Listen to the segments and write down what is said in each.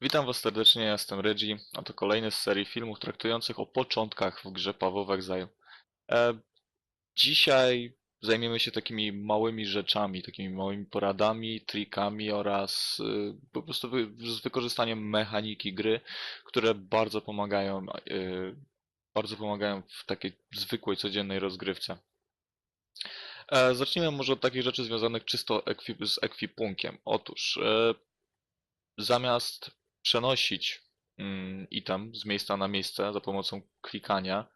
Witam Was serdecznie, ja jestem Reggie, a to kolejny z serii filmów traktujących o początkach w grze Paweł Exile. E, dzisiaj zajmiemy się takimi małymi rzeczami, takimi małymi poradami, trikami oraz y, po prostu z wykorzystaniem mechaniki gry, które bardzo pomagają, y, bardzo pomagają w takiej zwykłej, codziennej rozgrywce. E, zacznijmy może od takich rzeczy związanych czysto ekwi- z ekwipunkiem. Otóż e, zamiast przenosić mm, item z miejsca na miejsce za pomocą klikania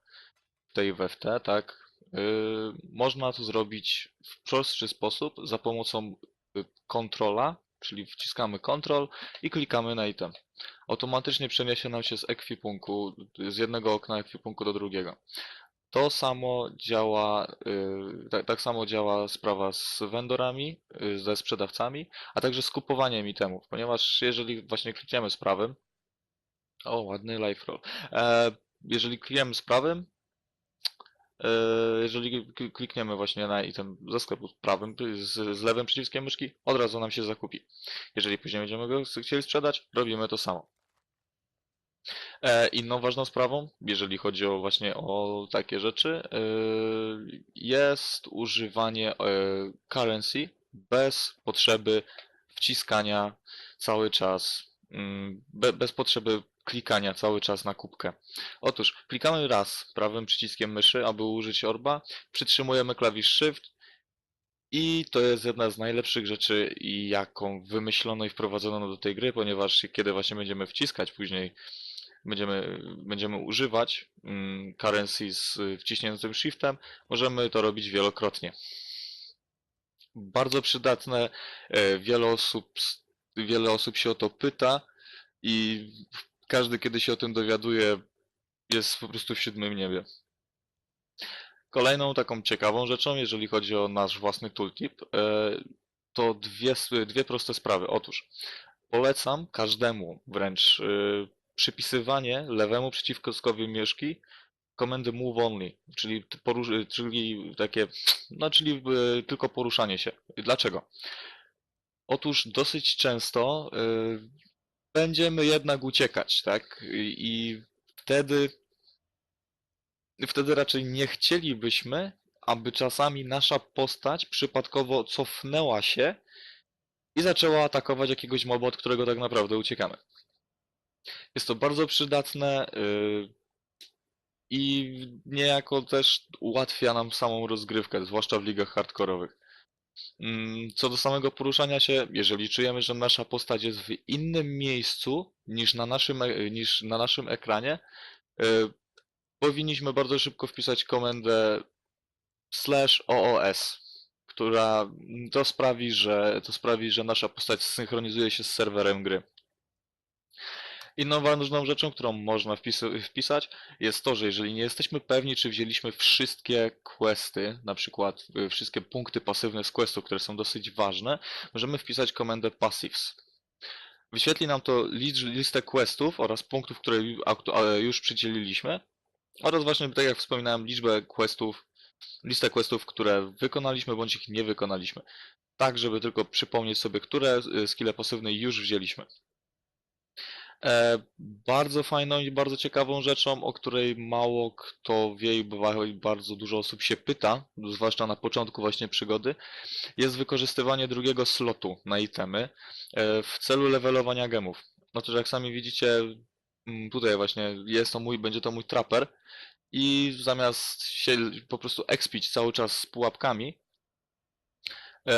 tej we w te, tak, yy, można to zrobić w prostszy sposób za pomocą y, kontrola, czyli wciskamy Ctrl i klikamy na item. Automatycznie przeniesie nam się z ekwipunku, z jednego okna ekwipunku do drugiego. To samo działa, tak, tak samo działa sprawa z vendorami, yy, ze sprzedawcami, a także z kupowaniem itemów, ponieważ jeżeli właśnie klikniemy z prawym, o ładny life roll, e, jeżeli klikniemy z prawym, e, jeżeli kl- klikniemy właśnie na item ze sklepu z prawym, z, z lewym przyciskiem myszki, od razu nam się zakupi. Jeżeli później będziemy go chcieli sprzedać, robimy to samo. E, Inną ważną sprawą, jeżeli chodzi o właśnie o takie rzeczy, e, jest używanie e, currency bez potrzeby wciskania cały czas, mm, be- bez potrzeby klikania cały czas na kubkę. Otóż klikamy raz prawym przyciskiem myszy, aby użyć orba, przytrzymujemy klawisz Shift i to jest jedna z najlepszych rzeczy, jaką wymyślono i wprowadzono do tej gry, ponieważ kiedy właśnie będziemy wciskać później będziemy, będziemy używać mm, currency z y, wciśniętym shiftem, możemy to robić wielokrotnie. Bardzo przydatne, e, wiele osób, wiele osób się o to pyta i każdy, kiedy się o tym dowiaduje, jest po prostu w siódmym niebie. Kolejną taką ciekawą rzeczą, jeżeli chodzi o nasz własny tooltip, e, to dwie, dwie proste sprawy. Otóż polecam każdemu wręcz e, przypisywanie lewemu przyciskowi myszki komendy move only, czyli, czyli takie, no czyli e, tylko poruszanie się. Dlaczego? Otóż dosyć często e, będziemy jednak uciekać, tak? I, i wtedy, wtedy raczej nie chcielibyśmy, aby czasami nasza postać przypadkowo cofnęła się i zaczęła atakować jakiegoś moba, od którego tak naprawdę uciekamy. Jest to bardzo przydatne yy, i niejako też ułatwia nam samą rozgrywkę, zwłaszcza w ligach hardkorowych. Mm, Co do samego poruszania się, jeżeli czujemy, że nasza postać jest w innym miejscu niż na naszym, e- niż na naszym ekranie, yy, powinniśmy bardzo szybko wpisać komendę slash OOS, która mm, to sprawi, że to sprawi, że nasza postać synchronizuje się z serwerem gry. Inną ważną rzeczą, którą można wpis- wpisać, jest to, że jeżeli nie jesteśmy pewni, czy wzięliśmy wszystkie questy, na przykład y, wszystkie punkty pasywne z questów, które są dosyć ważne, możemy wpisać komendę passives. Wyświetli nam to listę questów oraz punktów, które już przydzieliliśmy oraz właśnie, tak jak wspominałem, liczbę questów, listę questów, które wykonaliśmy bądź ich nie wykonaliśmy. Tak, żeby tylko przypomnieć sobie, które y, skille pasywne już wzięliśmy. E, bardzo fajną i bardzo ciekawą rzeczą, o której mało kto wie i bardzo dużo osób się pyta, zwłaszcza na początku właśnie przygody, jest wykorzystywanie drugiego slotu na itemy e, w celu levelowania gemów. To, jak sami widzicie, mm, tutaj właśnie jest to mój, będzie to mój trapper i zamiast się po prostu expić cały czas z pułapkami, e,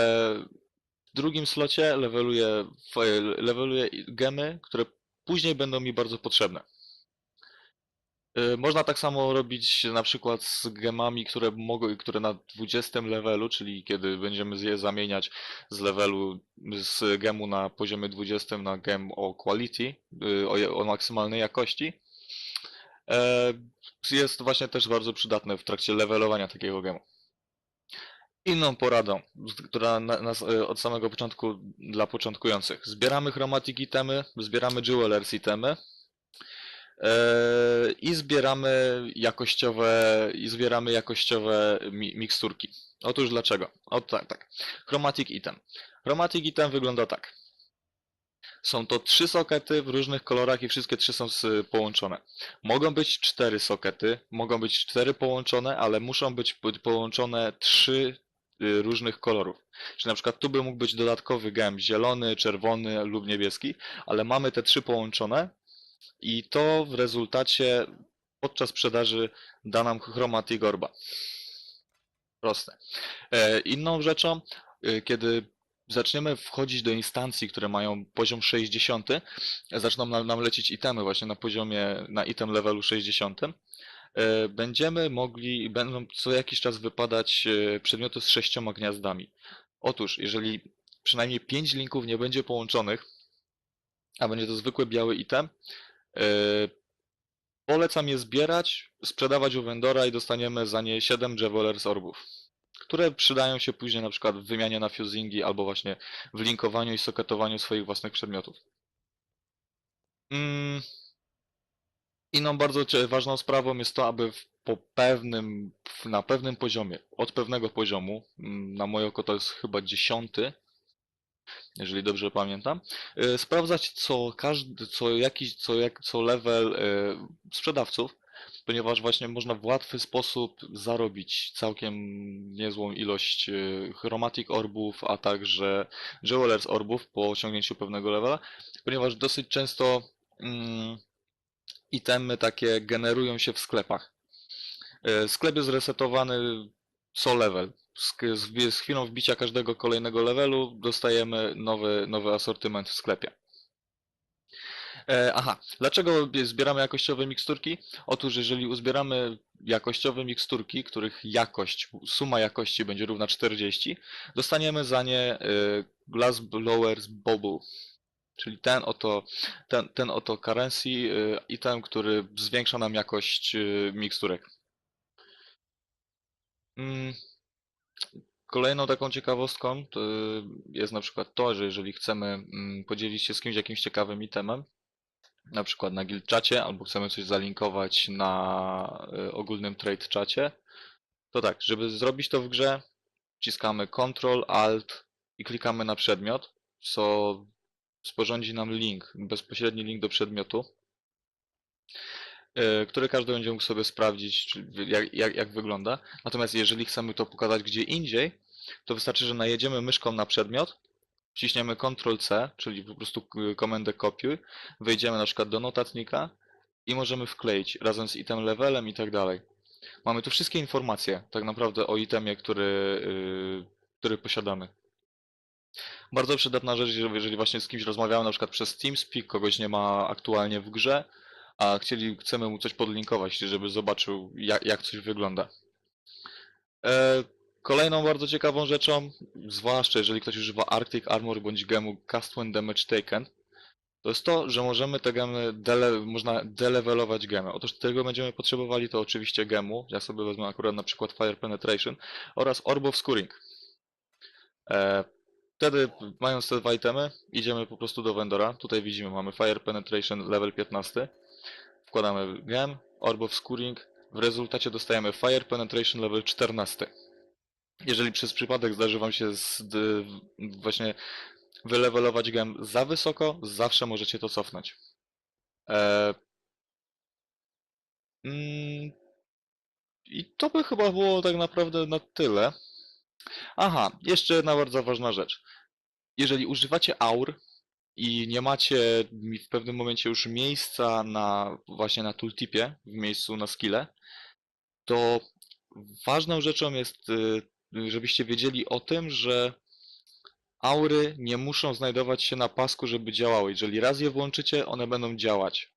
w drugim slocie leveluję, f- leveluję gemy, które później będą mi bardzo potrzebne. Y, Można tak samo robić na przykład z gemami, które mogą, które na 20 levelu, czyli kiedy będziemy je zamieniać z levelu z gemu na poziomie 20 na gem o quality, y, o, o maksymalnej jakości. e, Jest właśnie też bardzo przydatne w trakcie levelowania takiego gemu. Inną poradą, która na, nas e, od samego początku dla początkujących. Zbieramy chromatic itemy, zbieramy jewelers itemy e, i zbieramy jakościowe, i zbieramy jakościowe mi, miksturki. Otóż dlaczego? O tak, tak. Chromatic item. Chromatic item wygląda tak. Są to trzy sokety w różnych kolorach i wszystkie trzy są połączone. Mogą być cztery sokety, mogą być cztery połączone, ale muszą być po- połączone trzy różnych kolorów. Czyli na przykład tu by mógł być dodatkowy gem zielony, czerwony lub niebieski, ale mamy te trzy połączone i to w rezultacie podczas sprzedaży da nam Chromatic Orba. Proste. E, Inną rzeczą, y, kiedy zaczniemy wchodzić do instancji, które mają poziom 60, zaczną nam, lecieć itemy właśnie na poziomie, na item levelu 60, e, będziemy mogli, będą co jakiś czas wypadać e, przedmioty z sześcioma gniazdami. Otóż, jeżeli przynajmniej 5 linków nie będzie połączonych, a będzie to zwykły biały item, e, polecam je zbierać, sprzedawać u vendora i dostaniemy za nie 7 Javelers Orbów które przydają się później na przykład w wymianie na fusingi albo właśnie w linkowaniu i soketowaniu swoich własnych przedmiotów. Mm. Inną bardzo cie- ważną sprawą jest to, aby po pewnym, na pewnym poziomie, od pewnego poziomu, mm, na moje oko to jest chyba dziesiąty, jeżeli dobrze pamiętam, y, sprawdzać co każdy, co jakiś, co, jak, co level y, sprzedawców, ponieważ właśnie można w łatwy sposób zarobić całkiem niezłą ilość y, chromatic orbów, a także jewelers orbów po osiągnięciu pewnego levela, ponieważ dosyć często mm, itemy takie generują się w sklepach. Y, Sklep jest resetowany co level. Z, z, z chwilą wbicia każdego kolejnego levelu dostajemy nowy, nowy asortyment w sklepie. E, aha, dlaczego bie- zbieramy jakościowe miksturki? Otóż jeżeli uzbieramy jakościowe miksturki, których jakość, suma jakości będzie równa 40, dostaniemy za nie e, Glass Blowers Bubble. Czyli ten oto, ten, ten oto currency e, item, który zwiększa nam jakość e, miksturek. Mm, Kolejną taką ciekawostką to jest na przykład to, że jeżeli chcemy mm, podzielić się z kimś jakimś ciekawym itemem, na przykład na guild czacie, albo chcemy coś zalinkować na y, ogólnym trade czacie, to tak, żeby zrobić to w grze, wciskamy Ctrl, Alt i klikamy na przedmiot, co sporządzi nam link, bezpośredni link do przedmiotu, y, który każdy będzie mógł sobie sprawdzić, jak, jak, jak wygląda. Natomiast jeżeli chcemy to pokazać gdzie indziej, to wystarczy, że najedziemy myszką na przedmiot, wciśniemy Ctrl-C, czyli po prostu komendę kopiuj, wejdziemy na przykład do notatnika i możemy wkleić razem z item levelem i tak dalej. Mamy tu wszystkie informacje tak naprawdę o itemie, który, yy, który posiadamy. Bardzo przydatna rzecz, jeżeli właśnie z kimś rozmawiamy, na przykład przez TeamSpeak, kogoś nie ma aktualnie w grze, a chcieli, chcemy mu coś podlinkować, żeby zobaczył jak, jak coś wygląda. E, Kolejną bardzo ciekawą rzeczą, zwłaszcza jeżeli ktoś używa Arctic Armor bądź gemu Cast When Damage Taken, to jest to, że możemy te gemy, dele, można delevelować gemy. Otóż tego będziemy potrzebowali to oczywiście gemu, ja sobie wezmę akurat na przykład Fire Penetration oraz Orb of Scoring. Wtedy mając te dwa itemy, idziemy po prostu do vendora. Tutaj widzimy, mamy Fire Penetration level 15. Wkładamy gem, Orb of Scoring, w rezultacie dostajemy Fire Penetration level 14. Jeżeli przez przypadek zdarzy Wam się z, właśnie wylevelować gem za wysoko, zawsze możecie to cofnąć. E, mm, I to by chyba było tak naprawdę na tyle. Aha, jeszcze jedna bardzo ważna rzecz. Jeżeli używacie aur i nie macie w pewnym momencie już miejsca na właśnie na tooltipie, w miejscu na skille, to ważną rzeczą jest, y, żebyście wiedzieli o tym, że aury nie muszą znajdować się na pasku, żeby działały. Jeżeli raz je włączycie, one będą działać.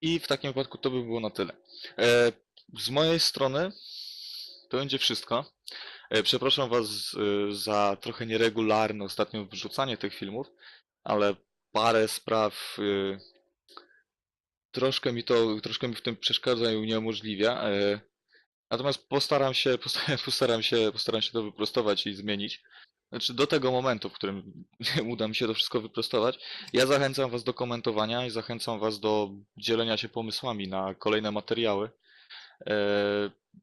I w takim wypadku to by było na tyle. E, Z mojej strony to będzie wszystko. E, Przepraszam Was y, za trochę nieregularne ostatnio wrzucanie tych filmów, ale parę spraw y, troszkę mi to, troszkę mi w tym przeszkadza i uniemożliwia. e, Natomiast postaram się, postaram, się, postaram się to wyprostować i zmienić. Znaczy do tego momentu, w którym uda mi się to wszystko wyprostować. Ja zachęcam Was do komentowania i zachęcam Was do dzielenia się pomysłami na kolejne materiały. E,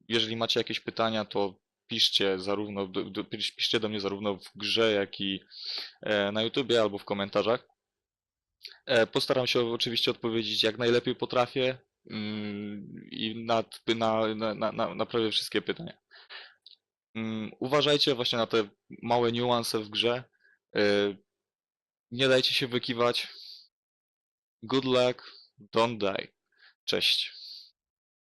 Jeżeli macie jakieś pytania, to piszcie zarówno, do, piszcie do mnie zarówno w grze, jak i e, na YouTubie albo w komentarzach. E, Postaram się oczywiście odpowiedzieć jak najlepiej potrafię mm, i na, na, na, na, na, na prawie wszystkie pytania. Mm, Uważajcie właśnie na te małe niuanse w grze. E, Nie dajcie się wykiwać. Good luck, don't die. Cześć.